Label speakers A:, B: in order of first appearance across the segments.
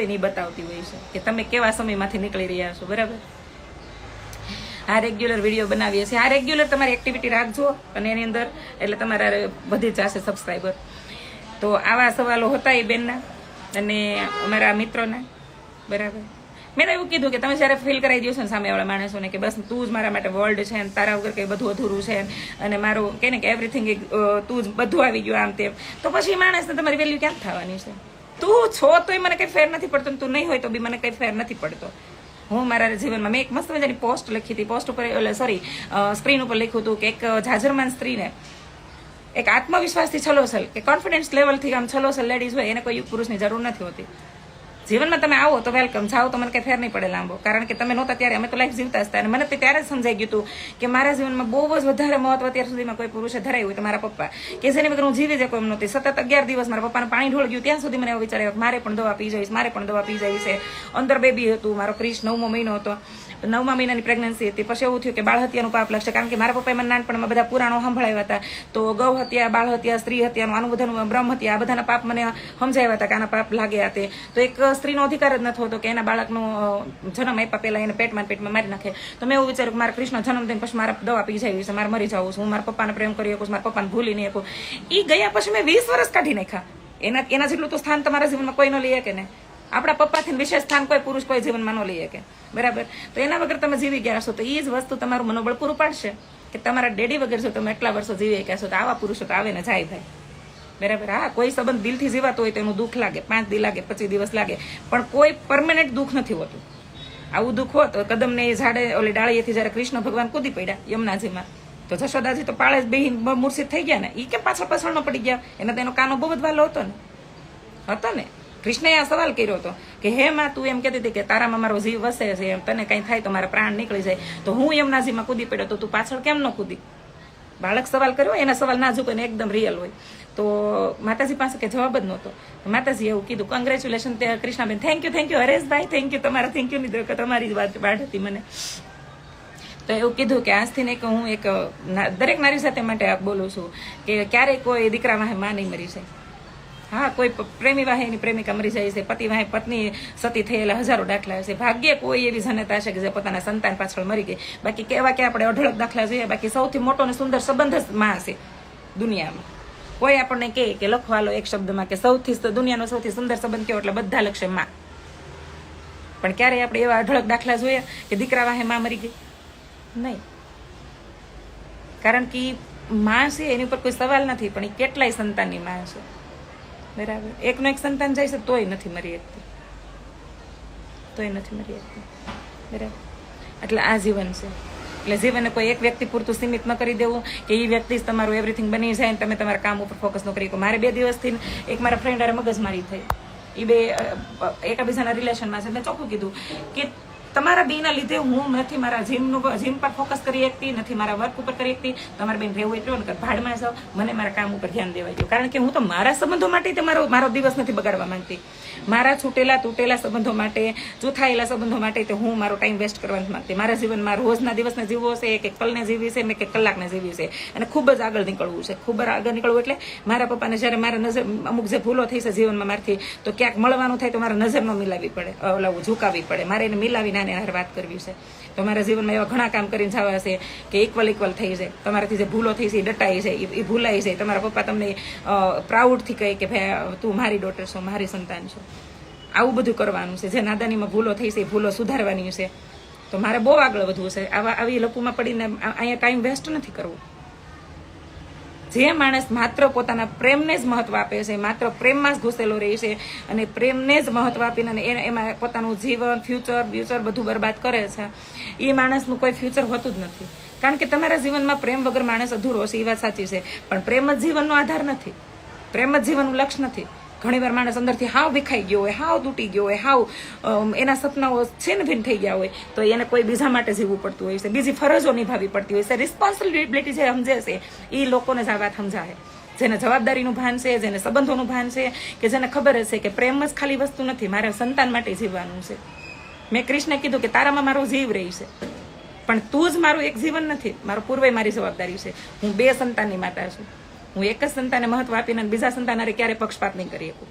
A: હોય ને બતાવતી હોય છે કે તમે કેવા સમયમાંથી નીકળી રહ્યા છો, બરાબર? આ રેગ્યુલર વીડિયો બનાવીએ છીએ. આ રેગ્યુલર તમારી એક્ટિવિટી રાખજો અને એની અંદર, એટલે તમારા વધી જશે સબસ્ક્રાઈબર તો આવા સવાલો હતા એ બેનના અને અમારા મિત્રોના, બરાબર? મેં એવું કીધું કે તમે જ્યારે ફીલ કરાવી દો છો ને સામેવાળા માણસોને કે બસ તું જ મારા માટે વર્લ્ડ છે અને તારા વગર કંઈ બધું અધૂરું છે અને મારું કહે ને કે એવરીથિંગ તું જ બધું આવી ગયું આમ તેમ. તો પછી માણસને તમારી વેલ્યુ ક્યાં થવાની છે? તું છો તોય મને કંઈ ફેર નથી પડતો તું નહીં હોય તો બી મને કંઈ ફેર નથી પડતો. હું મારા જીવનમાં મેં એક મસ્ત મજાની પોસ્ટ લખી હતી. પોસ્ટ ઉપર, એટલે સોરી સ્ક્રીન ઉપર લખ્યું હતું કે એક જાજરમાન સ્ત્રીને એક આત્મવિશ્વાસથી છલોસલ કે કોન્ફિડન્સ લેવલથી આમ છલોસલ લેડીઝ હોય, એને કોઈ પુરુષની જરૂર નથી હોતી. જીવનમાં તમે આવો તો વેલકમ જાઓ તો મને કઈ ફેર નહીં પડે લાંબો. કારણ કે તમે નહોતા ત્યારે, અમે તો લાઈફ જીવતા હતા. અને મને ત્યારે જ સમજાઈ ગયું હતું કે મારા જીવનમાં બહુ જ વધારે મહત્વ અત્યાર સુધીમાં કોઈ પુરુષે ધરાયું હોય તો મારા પપ્પા. કે જેની વગર હું જીવી જ એમ નહોતી. સતત અગિયાર દિવસ મારા પપ્પાને પાણી ઢોળ ગયું. ત્યાં સુધી મને એવો વિચાર મારે પણ દવા પી જઈશ, મારે પણ દવા પી જઈશ છે અંદર બેબી હતું, મારો ક્રિશ નવમો મહિનો હતો. નવમા મહિનાની પ્રેગ્નન્સી હતી. પછી એવું થયું કે બાળ હત્યાનું પાપ લખશે કારણ કે મારા પપ્પાએ મને નાનપણમાં બધા પુરાણો સંભળાવ્યા હતા. તો ગૌ હત્યા, બાળ હત્યા, સ્ત્રી હત્યાનું, આનું બધાનું બ્રહ્મ હત્યા, આ બધાના પાપ મને સમજાવ્યા હતા કે આના પાપ લાગ્યા તે. તો એક સ્ત્રીનો અધિકાર જ નથી હોતો કે એના બાળકનો જન્મ આપ્યા પહેલા એને પેટમાં પેટમાં મારી નાખે. તો મેં એવું વિચાર્યું કે મારા કૃષ્ણ જન્મ થઈને પછી મારા દવા પી જાય છે મારે મરી જવું છું. હું મારા પપ્પાને પ્રેમ કરી શકું મારા પપ્પાને ભૂલી નહીં શકું. એ ગયા પછી મેં વીસ વર્ષ કાઢી નાખ્યા. એના એના જેટલું તો સ્થાન તમારા જીવનમાં કોઈ ન લઈ શકે ને. આપણા પપ્પાથી વિશેષ સ્થાન કોઈ પુરુષ કોઈ જીવનમાં ન લઈ શકે. બરાબર? તો એના વગર તમે જીવી ગયા છો. તો એ જ વસ્તુ તમારું મનોબળ પૂરું પાડશે કે તમારા ડેડી વગર જો તમે એટલા વર્ષો જીવી ગયા છો તો આવા પુરુષો તો આવે ને જાય ભાઈ. બરાબર. હા, કોઈ સંબંધ દિલથી જીવાતો હોય તો એનું દુઃખ લાગે, પાંચ દી લાગે, પચીસ દિવસ લાગે, પણ કોઈ પરમાનન્ટ દુઃખ નથી હોતું. આવું દુઃખ હોત, કદમને એ ઝાડે, ઓલી ડાળીએથી જ્યારે કૃષ્ણ ભગવાન કૂદી પડ્યા, યમુનાજીમાં, તો જશોદાજી તો પાળે જ બેહીન મૂર્છિત થઈ ગયા ને એ કે પાછળ પાછળ ન પડી ગયા, એના તો એનો કાનો બહુ જ વાલો હતો ને. હતો ને. કૃષ્ણએ આ સવાલ કર્યો હતો કે, હે માં, તું એમ કહેતી હતી કે, તારામાં મારો જીવ વસે છે, એમ તને કંઈ થાય તો મારા પ્રાણ નીકળી જાય, તો હું યમુનાજીમાં કૂદી પડ્યો, તો તું પાછળ કેમ ન કૂદી? બાળક સવાલ કર્યો એના સવાલ નાજુક અને એકદમ રિયલ હોય. તો માતાજી પાસે કે જવાબ જ નહોતો. માતાજી એવું કીધું કોંગ્રેચ્યુલેશન તે Krishnaben. Thank you thank you Hareshbhai. Thank you તમારા થેન્ક યુ ની તમારી વાત વાત હતી મને. તો એવું કીધું કે આજથી ને એક હું એક, દરેક નારી સાથે માટે બોલું છું કે ક્યારેય કોઈ દીકરા વાહે માં નહીં મરી જાય. હા, કોઈ પ્રેમી વાહે એની પ્રેમિકા મરી જાય છે, પતિ વાહે પત્ની સતી થયેલા હજારો દાખલા છે ભાગ્યે કોઈ એવી જનતા છે કે જે પોતાના સંતાન પાછળ મરી ગઈ. બાકી કેવા કે આપણે અઢળક દાખલા જોઈએ, બાકી સૌથી મોટો અને સુંદર સંબંધ જ માં છે દુનિયામાં. કોઈ આપણને કહે કે લખવા લો એક શબ્દમાં કે સૌથી દુનિયાનો સૌથી સુંદર સંબંધ કેવો એટલે બધા લખશે માં. પણ ક્યારેય આપણે એવા અઢળક દાખલા જોયા કે દીકરા વાહે માં મરી ગઈ? નહીં. કારણ કે માં છે, એની ઉપર કોઈ સવાલ નથી, પણ એ કેટલાય સંતાનની માં છે. બરાબર. એકનો એક સંતાન જાય છે, તોય નથી મરી શકતી. તોય નથી મરી શકતી. બરાબર. એટલે આ જીવન છે. એટલે જીવનને કોઈ એક વ્યક્તિ પૂરતું સીમિત ન કરી દેવું કે એ વ્યક્તિ જ તમારું એવરીથિંગ બની જાય ને તમે તમારા કામ ઉપર ફોકસ ન કરી મારે બે દિવસથી એક મારા ફ્રેન્ડ હારે મગજમારી થઈ. એ બે એકબીજાના રિલેશનમાં છે. મેં ચોખ્ખું કીધું કે તમારા બેના લીધે હું નથી મારા જીમનું જીમ પર ફોકસ કરી શકતી, નથી મારા વર્ક ઉપર કરી શકતી. તમારા બેન રહેવું એટલું ને ભાડમાં જાઓ. મને મારા કામ ઉપર ધ્યાન દેવા દો. કારણ કે હું તો મારા સંબંધો માટે તમારો મારો દિવસ નથી બગાડવા માંગતી. મારા છૂટેલા તૂટેલા સંબંધો માટે, ચૂથાયેલા સંબંધો માટે તો હું મારો ટાઈમ વેસ્ટ કરવા નથી માંગતી. મારા જીવનમાં રોજના દિવસને જીવવો છે કે કલને જીવી છે ને કે કલાકને જીવી છે. અને ખૂબ જ આગળ નીકળવું છે. ખૂબ આગળ નીકળવું એટલે મારા પપ્પાને જ્યારે મારા નજર અમુક જે ભૂલો થઈ છે જીવનમાં મારથી, તો ક્યાંક મળવાનું થાય તો મારા નજરનો મિલાવી પડે ઓલા ઝુકાવી પડે. મારે એને મિલાવીને આને હાર વાત કરવી છે. તો મારા જીવનમાં એવા ઘણા કામ કરીને જવા હશે કે ઇક્વલ ઇક્વલ થઈ જાય. તમારાથી જે ભૂલો થઈ છે એ ડટાઈ છે એ ભૂલાઈ છે તમારા પપ્પા તમને પ્રાઉડથી કહે કે ભાઈ તું મારી ડોટર છો, મારી સંતાન છો. આવું બધું કરવાનું છે. જે નાદાનીમાં ભૂલો થઈ છે, એ ભૂલો સુધારવાની છે. તો મારે બહુ આગળ વધવું છે. આવા, આવી લપુમાં પડીને અહીંયા ટાઈમ વેસ્ટ નથી કરવું. જે માણસ માત્ર પોતાના પ્રેમને જ મહત્વ આપે છે, માત્ર પ્રેમમાં જ ઘૂસેલો રહે છે અને પ્રેમને જ મહત્વ આપીને અને એમાં પોતાનું જીવન ફ્યુચર બ્યુચર બધું બરબાદ કરે છે. એ માણસનું કોઈ ફ્યુચર હોતું જ નથી. કારણ કે તમારા જીવનમાં પ્રેમ વગર માણસ અધૂરો છે, એ વાત સાચી છે. પણ પ્રેમ જ જીવનનો આધાર નથી. પ્રેમ જ જીવનનું લક્ષ્ય નથી. ઘણીવાર માણસ અંદરથી હાવ વિખાઈ ગયો હોય, હાવ તૂટી ગયો હોય, હાવ એના સપનાઓ છિન્ન થઈ ગયા હોય, તો એને કોઈ બીજા માટે જીવવું પડતું હોય છે. બીજી ફરજો નિભાવવી પડતી હોય છે. રિસ્પોન્સિબિલિટી જે સમજે છે એ લોકોને જ આ વાત સમજાય જેને જવાબદારીનું ભાન છે, જેને સંબંધોનું ભાન છે, કે જેને ખબર હશે કે પ્રેમ જ ખાલી વસ્તુ નથી, મારે સંતાન માટે જીવવાનું છે. મેં કૃષ્ણે કીધું કે તારામાં મારો જીવ રહી છે. પણ તું જ મારું એક જીવન નથી, મારો પૂર્વે મારી જવાબદારી છે. હું બે સંતાનની માતા છું. હું એક જ સંતાને મહત્વ આપીને બીજા સંતાને ક્યારે પક્ષપાત નહીં કરી શકું.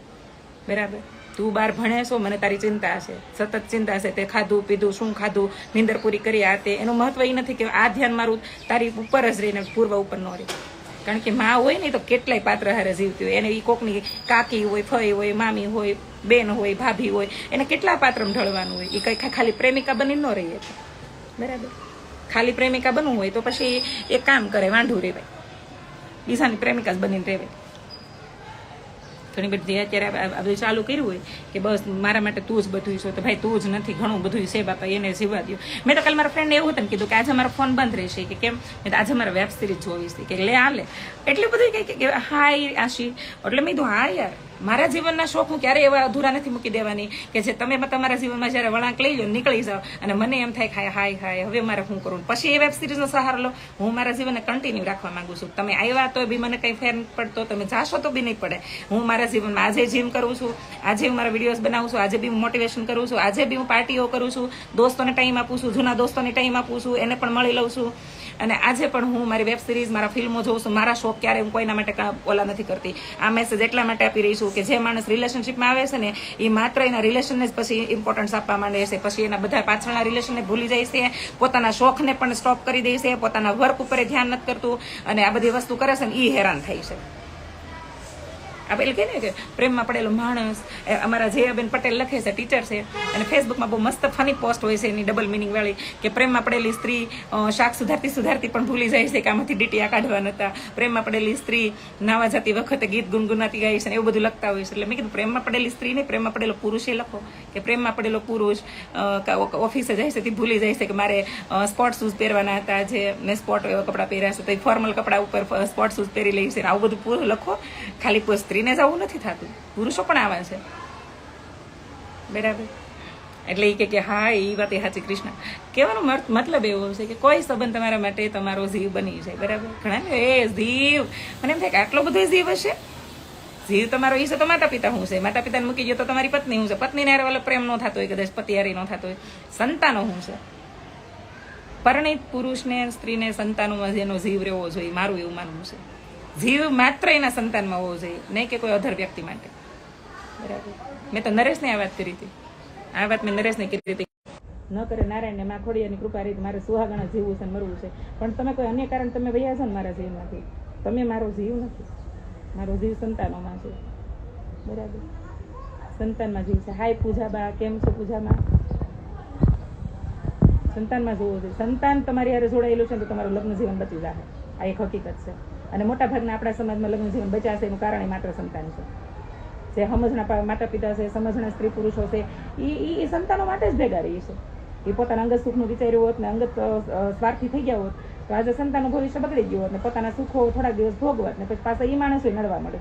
A: બરાબર? તું બાર ભણે છો, મને તારી ચિંતા હશે. સતત ચિંતા હશે. તે ખાધું, પીધું, શું ખાધું, નીંદર પૂરી કરી આ તે. એનું મહત્વ એ નથી કે આ ધ્યાન મારું તારી ઉપર જ રહીને પૂર્વ ઉપર ન રહે. કારણ કે માં હોય ને તો કેટલાય પાત્ર હારે જીવતી હોય. એને એ કોકની કાકી હોય, ફઈ હોય, મામી હોય, બેન હોય, ભાભી હોય, એને કેટલા પાત્રમાં ઢળવાનું હોય? એ કઈ ખાલી પ્રેમિકા બની ન રહીએ. બરાબર? ખાલી પ્રેમિકા બનવું હોય તો પછી એ કામ કરે, વાંઢું રહેવાય બીજાની પ્રેમિકા જ બનીને રહેવાય ઘણી બધી અત્યારે આ- બધું ચાલુ કર્યું હોય કે બસ મારા માટે તું જ બધું છો, તો ભાઈ તું જ નથી, ઘણું બધું છે બાપા, એને જીવવા દો મેં તો કાલ મારા ફ્રેન્ડને એવું હતું કીધું કે આજે મારો ફોન બંધ રહેશે, કે કેમ? મેં આજે મારા વેબ સિરીઝ જોવી છે, કે લે આ લે. એટલું બધું કે, હાય આશી. એટલે મેં કીધું, હા યાર. મારા જીવનના શોખ હું ક્યારેય એવા અધૂરા નથી મૂકી દેવાની કે જે તમે તમારા જીવનમાં જ્યારે વળાંક લઈ લો નીકળી જાઓ અને મને એમ થાય ખાય હાય હાય હવે મારે શું કરવું? પછી એ વેબ સિરીઝનો સહારો લો. હું મારા જીવનને કન્ટિન્યુ રાખવા માંગુ છું. તમે આવ્યા તો બી મને કંઈ ફેર પડતો. તમે જાશો તો બી નહીં પડે. હું મારા જીવનમાં આજે જીમ કરું છું. આજે હું મારા વિડીયોઝ બનાવું છું. આજે બી હું મોટિવેશન કરું છું. આજે બી હું પાર્ટીઓ કરું છું. દોસ્તોને ટાઈમ આપું છું. જૂના દોસ્તોને ટાઈમ આપું છું. એને પણ મળી લઉં છું. અને આજે પણ હું મારી વેબ સિરીઝ મારા ફિલ્મો જોઉં છું. મારા શોખ ક્યારે હું કોઈના માટે ઓલા નથી કરતી. આ મેસેજ એટલા માટે આપી રહી છું કે જે માણસ રિલેશનશિપમાં આવે છે ને, એ માત્ર એના રિલેશનને જ પછી ઇમ્પોર્ટન્સ આપવા માંડે છે. પછી એના બધા પાછળના રિલેશનને ભૂલી જાય છે. પોતાના શોખને પણ સ્ટોપ કરી દે છે. પોતાના વર્ક ઉપર ધ્યાન નથી કરતું. અને આ બધી વસ્તુ કરે છે ને એ હેરાન થાય છે. આ પેલું કહે ને કે પ્રેમમાં પડેલો માણસ અમારા જયાબેન પટેલ લખે છે ટીચર છે, અને ફેસબુકમાં બહુ મસ્ત ફની પોસ્ટ હોય છે એની ડબલ મિનિંગ વાળી, કે પ્રેમમાં પડેલી સ્ત્રી શાક સુધારતી સુધારતી પણ ભૂલી જાય છે કે આમાંથી ડીટીયા કાઢવા નતા. પ્રેમમાં પડેલી સ્ત્રી નાવા જતી વખતે ગીત ગુનગુનાતી ગાય છે એવું બધું લખતા હોય છે. એટલે મેં કીધું પ્રેમમાં પડેલી સ્ત્રી નહીં, પ્રેમમાં પડેલો પુરુષ લખો. કે પ્રેમમાં પડેલો પુરુષ ઓફિસે જાય છે તે ભૂલી જાય છે કે મારે સ્પોર્ટ શૂઝ પહેરવાના હતા, જે મેં સ્પોર્ટ કપડાં પહેર્યા છે, તો ફોર્મલ કપડા ઉપર સ્પોર્ટ શૂઝ પહેરી લઈ છે આવું બધું પૂરું લખો. ખાલી કોઈ સ્ત્રીને જવું નથી થતું. પુરુષો પણ આવા છે. બરાબર? એટલે એ કે હા એ વાત એ સાચી, કૃષ્ણ. કહેવાનો મતલબ એવો છે કે કોઈ સંબંધ તમારા માટે તમારો જીવ બની જાય. બરાબર? ઘણા ને, એ જીવ. મને એમ થાય કે આટલો બધો જીવ હશે? જીવ તમારો ઈ છે તો માતા પિતા હું છે? માતા પિતાને મૂકી ગયો તો તમારી પત્ની શું છે? પત્નીને હારે ઓલો પ્રેમ ન થતો હોય, કદાચ પતિ હારે ન થતો હોય. સંતાનો શું છે? પરણિત પુરુષને, સ્ત્રીને સંતાનોમાં જેનો જીવ રહેવો જોઈએ. મારું એવું માનવું છે. જીવ માત્ર એના સંતાનમાં હોવો જોઈએ, નહીં કે કોઈ અધર વ્યક્તિ માટે. બરાબર. મેં તો નરેશને આ વાત કરી હતી. આ વાત મેં નરેશને કીધી હતી. ન કરે નારાયણને માં ખોડિયાની કૃપા રીત મારે સુહાગણા જીવવું છે મરવું છે. પણ તમે કોઈ અન્ય કારણ તમે વૈયા છો ને મારા જીવમાંથી. તમે મારો જીવ નથી. મારો જીવ સંતાનોમાં છે. બરાબર. સંતાનમાં જીવ છે. હાય પૂજાબા, કેમ છો પૂજામાં સંતાનમાં જોવું જોઈએ. સંતાન તમારી હારે જોડાયેલું છે તો તમારું લગ્ન જીવન બચી જાય આ એક હકીકત છે. અને મોટા ભાગના આપણા સમાજમાં લગ્ન જીવન બચાશે એનું કારણ એ માત્ર સંતાન છે. જે સમજણા માતા પિતા છે સમજણા સ્ત્રી પુરુષો છે એ એ સંતાનો માટે જ ભેગા રહી છે. એ પોતાના અંગત સુખનું વિચાર્યું હોત ને અંગત સ્વાર્થી થઈ ગયા હોત, તો આજે સંતાનનું ભવિષ્ય બગડી ગયું હોત ને પોતાના સુખો થોડાક દિવસ ભોગવત ને પછી પાછા એ માણસો નડવા મળે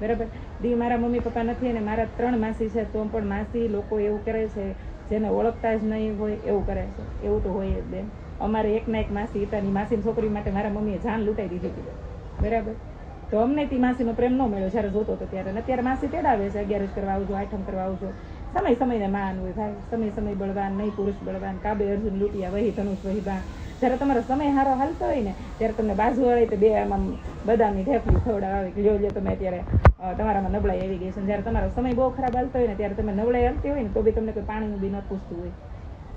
A: બરાબર? દી મારા મમ્મી પપ્પા નથી અને મારા ત્રણ માસી છે, તો પણ માસી લોકો એવું કરે છે, જેને ઓળખતા જ નહીં હોય એવું કરે છે. એવું તો હોય જ બેન. અમારે એક ના એક માસી હતા ની માસીની છોકરી માટે મારા મમ્મીએ જાન લૂંટાઈ દીધી હતી. બરાબર? તો અમને તી માસીનો પ્રેમ ન મળ્યો જ્યારે જોતો હતો ત્યારે. અને અત્યારે માસી તેડાવે છે અગિયારસ કરવા આવજો, આઠમ કરવા આવજો. સમય સમયને માન હોય ભાઈ. સમય સમય બળવાન, નહીં પુરુષ બળવાન. કાબે અર્જુન લૂંટિયા, વહી ધનુષ, વહી બાણ જ્યારે તમારો સમય સારો હાલતો હોય ને, ત્યારે તમને બાજુ વાળી તો બે આમ બદામની ઢેફલી થોડા કે લ્યો લ્યો, તમે અત્યારે તમારામાં નબળાઈ આવી ગઈ છે. જ્યારે તમારો સમય બહુ ખરાબ હાલતો હોય ને, ત્યારે તમે નબળાઈ હાલતી હોય ને, તો બી તમને કોઈ પાણીનું બી ન પૂછતું હોય.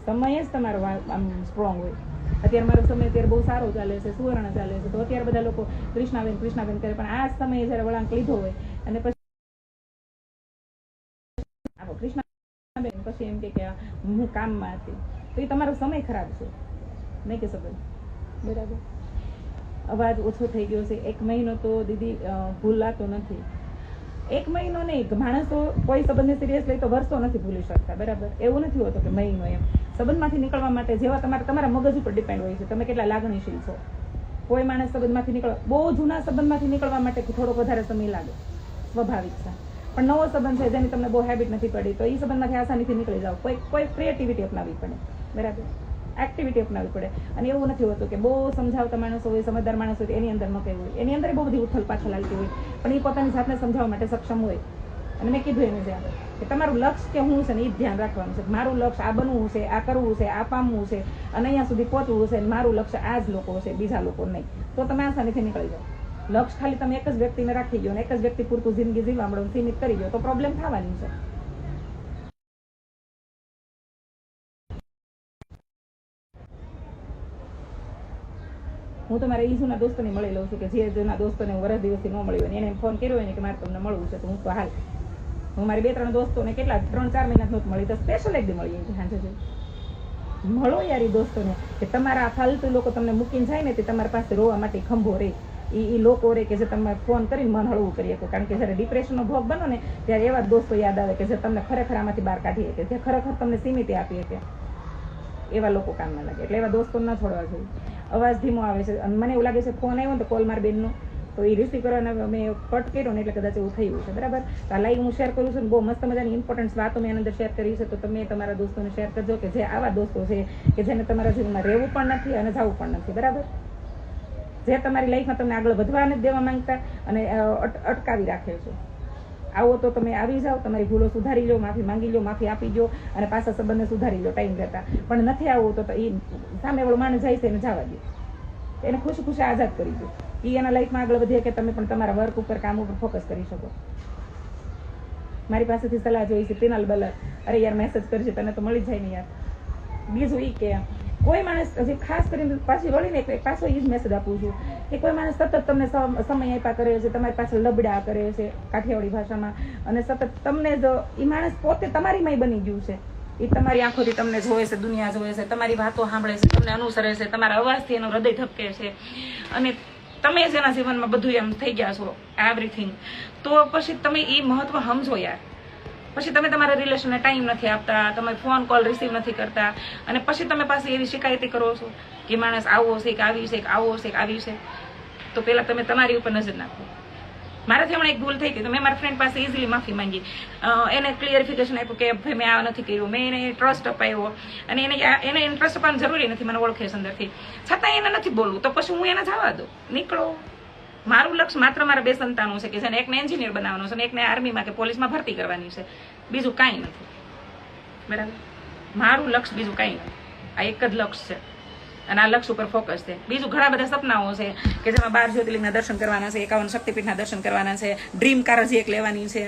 A: સમય જ તમારો આમ સ્ટ્રોંગ હોય. અત્યારે મારો સમય અત્યારે બહુ સારો ચાલે છે, સુવર્ણ ચાલે છે. તો અત્યારે બધા લોકો કૃષ્ણાબેન કૃષ્ણાબેન કરે, પણ આ સમયે જ્યારે વળાંક લીધો હોય અને પછી કૃષ્ણાબેન, પછી એમ કે હું કામમાં હતી. તો એ તમારો સમય ખરાબ છે. નહીં કે સંબંધ બરાબર. અવાજ ઓછો થઈ ગયો છે. એક મહિનો તો દીદી ભૂલાતો નથી. એક મહિનો નહીં, માણસો કોઈ સંબંધને સિરિયસ લઈ તો વર્ષો નથી ભૂલી શકતા. બરાબર? એવું નથી હોતું કે મહિનો એમ. સંબંધમાંથી નીકળવા માટે જેવા તમારા તમારા મગજ ઉપર ડિપેન્ડ હોય છે. તમે કેટલા લાગણીશીલ છો. કોઈ માણસ સંબંધમાંથી નીકળવા બહુ જૂના સંબંધમાંથી નીકળવા માટે થોડોક વધારે સમય લાગે. સ્વાભાવિક છે. પણ નવો સંબંધ છે જેની તમને બહુ હેબિટ નથી પડી, તો એ સંબંધમાંથી આસાનીથી નીકળી જાઓ. કોઈ કોઈ ક્રિએટિવિટી અપનાવવી પડે. બરાબર? એક્ટિવિટી અપનાવવી પડે. અને એવું નથી હોતું કે બહુ સમજાવતા માણસો હોય, સમજદાર માણસ હોય એની અંદર મકાઈ હોય. એની અંદર બહુ બધી ઉથલ પાછળ હાલતી હોય. પણ એ પોતાની જાતને સમજાવવા માટે સક્ષમ હોય. અને મેં કીધું એને ત્યાં કે તમારું લક્ષ કે હું છે ને એ ધ્યાન રાખવાનું છે. મારું લક્ષ આ બનવું છે, આ કરવું છે, આ પામવું છે અને અહીંયા સુધી પહોંચવું છે મારું લક્ષ્ય આ જ લોકો છે, બીજા લોકો નહીં. તો તમે આસાનીથી નીકળી જાઓ. લક્ષ ખાલી તમે એક જ વ્યક્તિને રાખી દો અને એક જ વ્યક્તિ પૂરતું જિંદગી જીવવા મળો સીમિત કરી દો તો પ્રોબ્લેમ થવાની છે. હું તો મારા ઈજુના દોસ્તોને મળી લઉં છું કે જે જૂના દોસ્તોને હું વરસ દિવસથી ન મળ્યો એને ફોન કર્યો હોય ને કે મારે તમને મળવું છે, તો હું તો હાલ હું મારી બે ત્રણ દોસ્તોને કેટલા ત્રણ ચાર મહિના નહોતું મળી તો સ્પેશિયલ એક દી મળી આવી સાંજે મળો યાર એ દોસ્તોને. કે તમારા ફાલતુ લોકો તમને મૂકીને જાય ને તે તમારી પાસે રોવા માટે ખંભો રહે એ એ લોકો રે કે જે તમે ફોન કરીને મન હળવું કરી શકો. કારણ કે જ્યારે ડિપ્રેશનનો ભોગ બનો ને ત્યારે એવા દોસ્તો યાદ આવે કે જે તમને ખરેખર આમાંથી બહાર કાઢી શકે. જે ખરેખર તમને સીમિત આપી શકે. એવા લોકો કામમાં લાગે. એટલે એવા દોસ્તો ન છોડવા જોઈએ. અવાજ ધીમો આવે છે. અને મને એવું લાગે છે ફોન આવ્યો ને તો કોલ માર બેનનો. તો એ રિસીવ કરવાના મેં કટ કર્યો ને એટલે કદાચ એવું થયું છે બરાબર? તો આ લાઈવ હું શેર કરું છું ને બહુ મસ્ત મજાની ઇમ્પોર્ટન્ટ વાતો મેં અંદર શેર કરી છે. તો તમે તમારા દોસ્તોને શેર કરજો કે જે આવા દોસ્તો છે કે જેને તમારા જીવનમાં રહેવું પણ નથી અને જવું પણ નથી. બરાબર? જે તમારી લાઈફમાં તમને આગળ વધવા નથી દેવા માંગતા અને અટકાવી રાખે છે. આવો તો તમે આવી જાઓ, તમારી ભૂલો સુધારી લો, માફી માંગી લો, માફી આપી દો અને પાછા સંબંધને સુધારી લો, ટાઈમ રહેતા પણ નથી આવવું તો એ સામેવાળો માણસ જાય છે એને જવા દો. એને ખુશી ખુશી આઝાદ કરી દો. એ એના લાઈફમાં આગળ વધે કે તમે પણ તમારા વર્ક ઉપર, કામ ઉપર ફોકસ કરી શકો. મારી પાસેથી સલાહ જોઈ છે પિનલ બલર અરે યાર મેસેજ કરજે, તને તો મળી જાય ને યાર. બીજું એ કે, કોઈ માણસ, હજી ખાસ કરીને પાછી વળીને પાછો એ જ મેસેજ આપું છું કે કોઈ માણસ સતત તમને સમ- સમય આપ્યા કરે છે, તમારી પાસે લબડા કરે છે કાઠિયાવાડી ભાષામાં. અને સતત તમને જ એ માણસ પોતે તમારીમાંય બની ગયું છે. એ તમારી આંખોથી તમને જોવે છે, દુનિયા જોવે છે, તમારી વાતો સાંભળે છે, તમને અનુસરે છે, તમારા અવાજથી એનું હૃદય ધબકે છે. અને તમે જ એના જીવનમાં બધું એમ થઈ ગયા છો એવરીથિંગ તો પછી તમે એ મહત્વ સમજો યાર. પછી તમે તમારા રિલેશનને ટાઈમ નથી આપતા, તમે ફોન કોલ રિસીવ નથી કરતા. અને પછી તમે પાસે એવી શિકાયતી કરો છો કે માણસ આવો છે, કે આવી છે, કે આવો છે, કે આવી છે. તો પહેલાં તમે તમારી ઉપર નજર નાખો. મારાથી હમણાં એક ભૂલ થઈ ગઈ. તો મેં મારા ફ્રેન્ડ પાસે ઇઝીલી માફી માંગી. એને ક્લિયરિફિકેશન આપ્યું કે, ભાઈ, મેં આ નથી કર્યું. મેં એને ટ્રસ્ટ અપાયો. અને એને એને ઇન્ટરેસ્ટ અપાવવાની જરૂરી નથી મને ઓળખે છે અંદરથી. છતાં એને નથી બોલવું. તો પછી હું એને જવા દઉં. નીકળો. મારું લક્ષ્ય માત્ર મારા બે સંતાનો છે કે જેને એકને એન્જિનિયર બનાવવાનો છે અને એકને આર્મીમાં કે પોલીસમાં ભરતી કરવાની છે. બીજું કાંઈ નથી. બરાબર? મારું લક્ષ્ય બીજું કાંઈ નથી. આ એક જ લક્ષ્ય છે. અને આ લક્ષ ઉપર ફોકસ છે. બીજું ઘણા બધા સપનાઓ છે કે જેમાં બાર જ્યોતિર્લિંગના દર્શન કરવાના છે, એકાવન શક્તિપીઠના દર્શન કરવાના છે ડ્રીમ કાર હજી એક લેવાની છે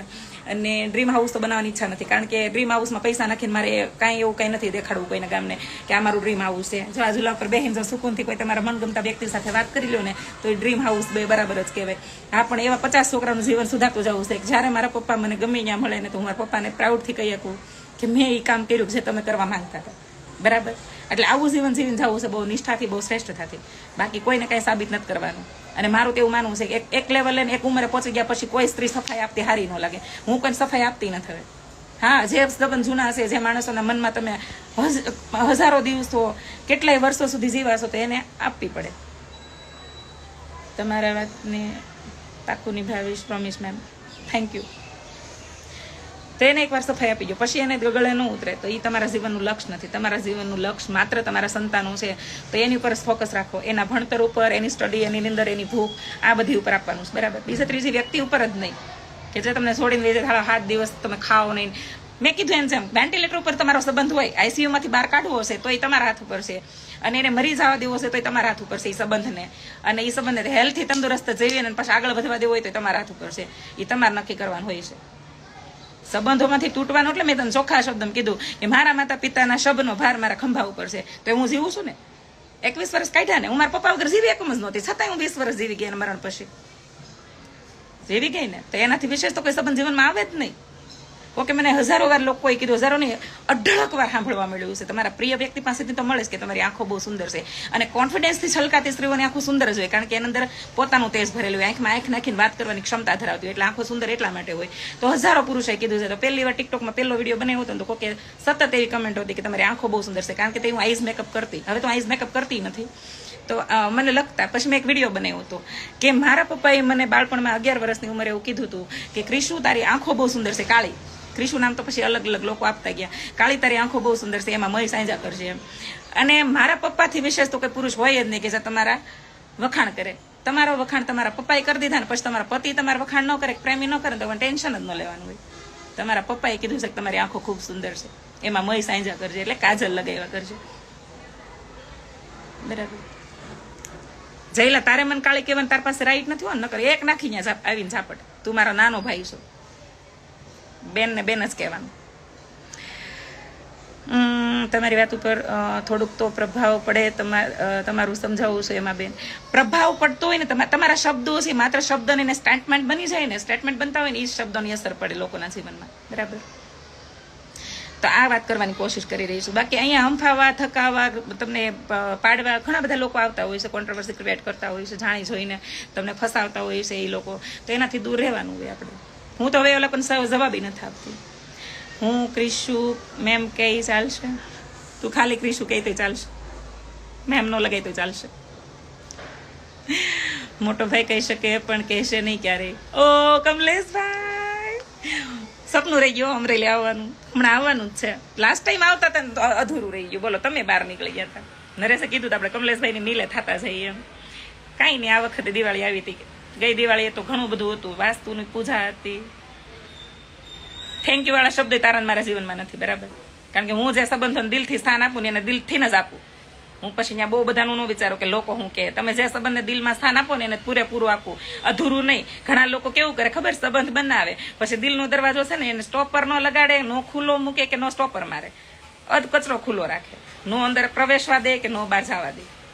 A: અને ડ્રીમ હાઉસ તો બનાવવાની ઈચ્છા નથી, કારણ કે ડ્રીમ હાઉસમાં પૈસા નાખીને મારે કાંઈ એવું કંઈ નથી દેખાડવું કોઈના ગામને કે આ મારું ડ્રીમ હાઉસ છે. જો આજુલા પર બેહીને જો સુકૂનથી કોઈ તમારા મનગમતા વ્યક્તિ સાથે વાત કરી લો ને, તો એ ડ્રીમ હાઉસ બે બરાબર જ કહેવાય. હા, પણ એવા પચાસ છોકરાનું જીવન સુધારતું જવું છે કે જ્યારે મારા પપ્પા મને ગમે ત્યાં મળે ને તો હું મારા પપ્પાને પ્રાઉડથી કહી શકું કે મેં એ કામ કર્યું જે તમે કરવા માંગતા હતા. બરાબર? એટલે આવું જીવન જીવીને જવું છે, બહુ નિષ્ઠાથી, બહુ શ્રેષ્ઠતાથી બાકી કોઈને કાંઈ સાબિત નથી કરવાનું. અને મારું તો એવું માનવું છે કે એક લેવલે ને એક ઉંમરે પહોંચી ગયા પછી કોઈ સ્ત્રી સફાઈ આપતી હારી ન લાગે. હું કોઈ સફાઈ આપતી નથી હવે. હા, જે સંબંધ જૂના હશે, જે માણસોના મનમાં તમે હજ- હજારો દિવસો, કેટલાય વર્ષો સુધી જીવાશો તો એને આપવી પડે. તમારા વાતને પાકું નિભાવીશ પ્રોમિસ મેમ થેન્ક યુ તો એને એકવાર સફાઈ આપી દો પછી એને ગળે ન ઉતરે. તો એ તમારા જીવનનું લક્ષ્ય નથી. તમારા જીવનનું લક્ષ્ય માત્ર તમારા સંતાનો છે. તો એની ઉપર ફોકસ રાખો. એના ભણતર ઉપર, એની સ્ટડી એની નિંદર, એની ભૂખ, આ બધી ઉપર આપવાનું છે. બરાબર? બીજા ત્રીજી વ્યક્તિ ઉપર જ નહીં. કે જે તમને છોડીને લઈ જાય સાત દિવસ તમે ખાઓ નહીં. મેં કીધું એમ જેમ વેન્ટિલેટર ઉપર તમારો સંબંધ હોય આઈસીયુમાંથી બહાર કાઢવો હશે, તો એ તમારા હાથ ઉપર છે. અને એને મરી જવા દેવો છે તો એ તમારા હાથ ઉપર છે એ સંબંધને. અને એ સંબંધને હેલ્થી તંદુરસ્ત જઈએ અને પછી આગળ વધવા દેવો હોય, તો તમારા હાથ ઉપર છે. એ તમારે નક્કી કરવાનું હોય છે. સંબંધોમાંથી તૂટવાનું એટલે મેં તને ચોખ્ખા શબ્દમાં કીધું કે મારા માતા પિતાના શબ્દનો ભાર મારા ખંભા ઉપર છે. તો હું જીવું છું ને? એકવીસ વર્ષ કાઢ્યા ને? હું મારા પપ્પા વગર જીવી એકમ જ નહોતી. છતાંય હું વીસ વર્ષ જીવી ગઈ એના મરણ પછી. જીવી ગઈ ને? તો એનાથી વિશેષ તો કોઈ સંબંધ જીવનમાં આવે જ નહીં. ઓકે, મને હજારો વાર લોકોએ કીધું હજારો નહીં અઢળક વાર સાંભળવા મળ્યું છે. તમારા પ્રિય વ્યક્તિ પાસેથી તો મળે જ કે તમારી આંખો બહુ સુંદર છે. અને કોન્ફિડન્સથી છલકાતી સ્ત્રીઓની આંખો સુંદર જ હોય, કારણ કે એની અંદર પોતાનું તેજ ભરેલું હોય. આંખમાં આંખ નાખીને વાત કરવાની ક્ષમતા ધરાવતી હોય, એટલે આંખો સુંદર એટલા માટે હોય. તો હજારો પુરુષોએ કીધું છે. તો પહેલી વાર ટિકટોકમાં પહેલો વીડિયો બનાવ્યો હતો તો કોકે સતત એવી કમેન્ટ હતી કે તમારી આંખો બહુ સુંદર છે, કારણ કે તે હું આઈઝ મેકઅપ કરતી. હવે તો આઈઝ મેકઅપ કરતી નથી. તો મને લગતા, પછી મેં એક વીડિયો બનાવ્યો હતો કે મારા પપ્પાએ મને બાળપણમાં અગિયાર વર્ષની ઉંમરે એવું કીધું હતું કે, ક્રિશુ, તારી આંખો બહુ સુંદર છે, કાળી. ક્રિશુ નામ તો પછી અલગ અલગ લોકો આપતા ગયા. કાળી તારી આંખો બહુ સુંદર છે, એમાં મય સાંજા કરશે એમ. અને મારા પપ્પાથી વિશેષ તો કોઈ પુરુષ હોય જ નહીં કે જે તમારા વખાણ કરે. તમારો વખાણ તમારા પપ્પાએ કરી દીધા ને પછી તમારા પતિ તમારા વખાણ ન કરે, પ્રેમી ન કરે તો ટેન્શન જ ન લેવાનું હોય. તમારા પપ્પાએ કીધું છે કે તમારી આંખો ખૂબ સુંદર છે. એમાં મય સાંજા કરજે એટલે કાજલ લગાવ્યા કરજે. બરાબર. જયલા તારે મને કાળી કહેવાનું તાર પાસે રાઈટ નથી હોય ન, નકર એક નાખી ત્યાં આવીને ઝાપટ. તું મારો નાનો ભાઈ છો. બેન ને બેન જ કહેવાનું. તમારી વાત ઉપર થોડુંક તો પ્રભાવ પડે, તમા- તમારું સમજાવવું છે એમાં બેન. પ્રભાવ પડતો હોય ને, તમા- તમારા શબ્દો છે માત્ર શબ્દ ને સ્ટેટમેન્ટ બની જાય ને સ્ટેટમેન્ટ બનતા હોય ને એ શબ્દોની અસર પડે લોકોના જીવનમાં. બરાબર? તો આ વાત કરવાની કોશિશ કરી રહી છું. બાકી અહીંયા હંફાવા, થકાવા, તમને પાડવા ઘણા બધા લોકો આવતા હોય છે કોન્ટ્રોવર્સી ક્રિએટ કરતા હોય છે, જાણી જોઈને તમને ફસાવતા હોય છે એ લોકો. તો એનાથી દૂર રહેવાનું હોય આપણે. હું તો હવે ઓલા પણ જવાબી નથી આપતી. હું ક્રિશુ, મેમ કહે ચાલશે. તું ખાલી ક્રિશુ કહે તો ચાલશે. મેમ નો લગાય તો ચાલશે. મોટો ભાઈ કહી શકે, પણ કહેશે નહીં ક્યારેય ઓ, કમલેશભાઈ! સપનું રહી ગયું અમરેલી આવવાનું. હમણાં આવવાનું જ છે. લાસ્ટ ટાઈમ આવતા હતા તો અધૂરું રહી ગયું. બોલો, તમે બહાર નીકળી ગયા હતા. નરેશે કીધું તો આપણે કમલેશભાઈની મિલે થતા જઈએ એમ. કાંઈ નહીં, આ વખતે દિવાળી આવી હતી. ગઈ દિવાળીએ તો ઘણું બધું હતું. વાસ્તુની પૂજા હતી. થેન્ક યુ વાળા શબ્દ તારા મારા જીવનમાં નથી, બરાબર? કારણ કે હું જે સંબંધોને દિલથી સ્થાન આપું ને એને દિલથી જ આપું. હું પછી અહીંયા બહુ બધાનું ન વિચારો કે લોકો હું કે. તમે જે સંબંધને દિલમાં સ્થાન આપો ને એને પૂરેપૂરું આપો. અધૂરું નહીં. ઘણા લોકો કેવું કરે ખબર? સંબંધ બનાવે. પછી દિલનો દરવાજો છે ને એને સ્ટોપર ન લગાડે, નો ખુલ્લો મૂકે કે નો સ્ટોપર મારે. અધ કચરો ખુલ્લો રાખે. નો અંદર પ્રવેશવા દે કે નો બહાર જવા દે.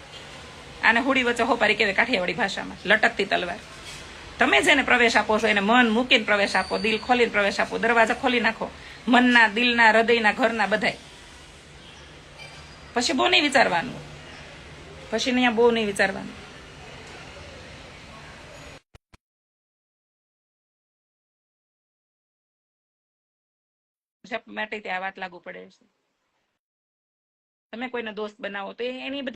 A: આને હુડી વચ્ચે હોપારી કહેવાય કાઠિયાવાડી ભાષામાં. લટકતી તલવાર. તમે જેને પ્રવેશ આપો છો, એને મન મૂકીને પ્રવેશ આપો, દિલ ખોલીને પ્રવેશ આપો, દરવાજા ખોલી નાખો, મનના, દિલના, હૃદયના, ઘરના બધાય. પછી બહુ નહીં વિચારવાનું. પછી અહીંયા બહુ નહીં વિચારવાનું. માટે ત્યાં વાત લાગુ પડે છે. તમે કોઈને દોસ્ત બનાવો તો એની બધી